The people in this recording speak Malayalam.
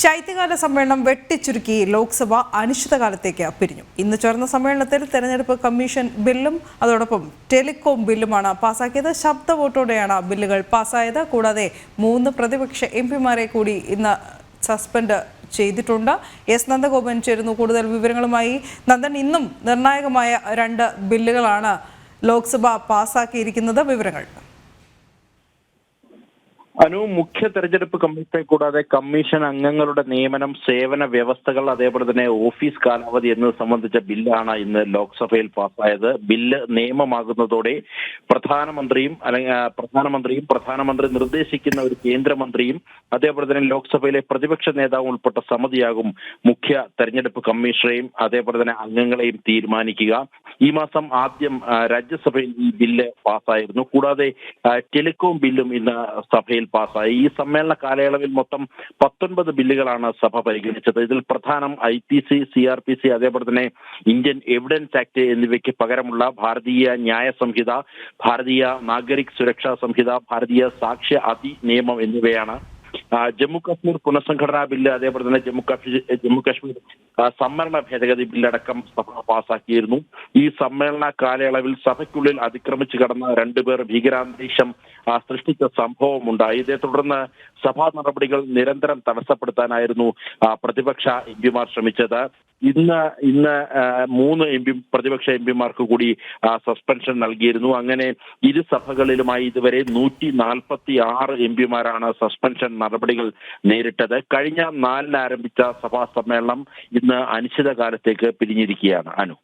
ശൈത്യകാല സമ്മേളനം വെട്ടിച്ചുരുക്കി ലോക്സഭ അനിശ്ചിതകാലത്തേക്ക് പിരിഞ്ഞു. ഇന്ന് ചേർന്ന സമ്മേളനത്തിൽ തെരഞ്ഞെടുപ്പ് കമ്മീഷൻ ബില്ലും അതോടൊപ്പം ടെലികോം ബില്ലുമാണ് പാസാക്കിയത്. ശബ്ദ വോട്ടോടെയാണ് ബില്ലുകൾ പാസ്സായത് കൂടാതെ മൂന്ന് പ്രതിപക്ഷ എം പിമാരെ കൂടി ഇന്ന് സസ്പെൻഡ് ചെയ്തിട്ടുണ്ട്. എസ് നന്ദഗോപൻ ചേരുന്നു. കൂടുതൽ വിവരങ്ങളുമായി നന്ദൻ. ഇന്നും നിർണായകമായ രണ്ട് ബില്ലുകളാണ് ലോക്സഭ പാസാക്കിയിരിക്കുന്നത്. വിവരങ്ങൾ അനു മുഖ്യ തെരഞ്ഞെടുപ്പ് കമ്മീഷനെ കൂടാതെ കമ്മീഷൻ അംഗങ്ങളുടെ നിയമനം സേവന വ്യവസ്ഥകൾ അതേപോലെ തന്നെ ഓഫീസ് കാലാവധി എന്നത് സംബന്ധിച്ച ബില്ലാണ് ഇന്ന് ലോക്സഭയിൽ പാസ്സായത് ബില്ല് നിയമമാകുന്നതോടെ പ്രധാനമന്ത്രിയും അല്ലെങ്കിൽ പ്രധാനമന്ത്രിയും പ്രധാനമന്ത്രി നിർദ്ദേശിക്കുന്ന ഒരു കേന്ദ്രമന്ത്രിയും അതേപോലെ തന്നെ ലോക്സഭയിലെ പ്രതിപക്ഷ നേതാവും ഉൾപ്പെട്ട സമിതിയാകും മുഖ്യ തെരഞ്ഞെടുപ്പ് കമ്മീഷണറെയും അതേപോലെ തന്നെ അംഗങ്ങളെയും തീരുമാനിക്കുക. ഈ മാസം ആദ്യം രാജ്യസഭയിൽ ഈ ബില്ല് പാസ്സായിരുന്നു. കൂടാതെ ടെലികോം ബില്ലും ഇന്ന് സഭയിൽ പാസ്സായി. ഈ സമ്മേളന കാലയളവിൽ മൊത്തം പത്തൊൻപത് ബില്ലുകളാണ് സഭ പരിഗണിച്ചത്. ഇതിൽ പ്രധാനം I P C C R P C അതേപോലെ തന്നെ ഇന്ത്യൻ എവിഡൻസ് ആക്ട് എന്നിവയ്ക്ക് പകരമുള്ള ഭാരതീയ ന്യായ സംഹിത ഭാരതീയ നാഗരിക് സുരക്ഷാ സംഹിത ഭാരതീയ സാക്ഷ്യ അതി നിയമം എന്നിവയാണ് ജമ്മു കാശ്മീർ പുനഃസംഘടനാ ബില്ല് അതേപോലെ തന്നെ ജമ്മു കാശ്മീർ ജമ്മു കാശ്മീർ സംവരണ ഭേദഗതി ബില്ലടക്കം സഭ പാസാക്കിയിരുന്നു. ഈ സമ്മേളന കാലയളവിൽ സഭയ്ക്കുള്ളിൽ അതിക്രമിച്ചു കടന്ന രണ്ടുപേർ ഭീകരാന്തരീക്ഷം സൃഷ്ടിച്ച സംഭവമുണ്ടായി. ഇതേ തുടർന്ന് സഭാ നടപടികൾ നിരന്തരം തടസ്സപ്പെടുത്താനായിരുന്നു പ്രതിപക്ഷ എം പിമാർ ശ്രമിച്ചത്. ഇന്ന് ഇന്ന് മൂന്ന് എം പി പ്രതിപക്ഷ എം പിമാർക്ക് കൂടി സസ്പെൻഷൻ നൽകിയിരുന്നു. അങ്ങനെ ഇരു സഭകളിലുമായി ഇതുവരെ നൂറ്റി നാൽപ്പത്തി ആറ് എം പിമാരാണ് സസ്പെൻഷൻ നടപടികൾ നേരിട്ടത്. കഴിഞ്ഞ നാലിന് ആരംഭിച്ച സഭാ സമ്മേളനം ഇന്ന് അനിശ്ചിതകാലത്തേക്ക് പിരിഞ്ഞിരിക്കുകയാണ്. അനു?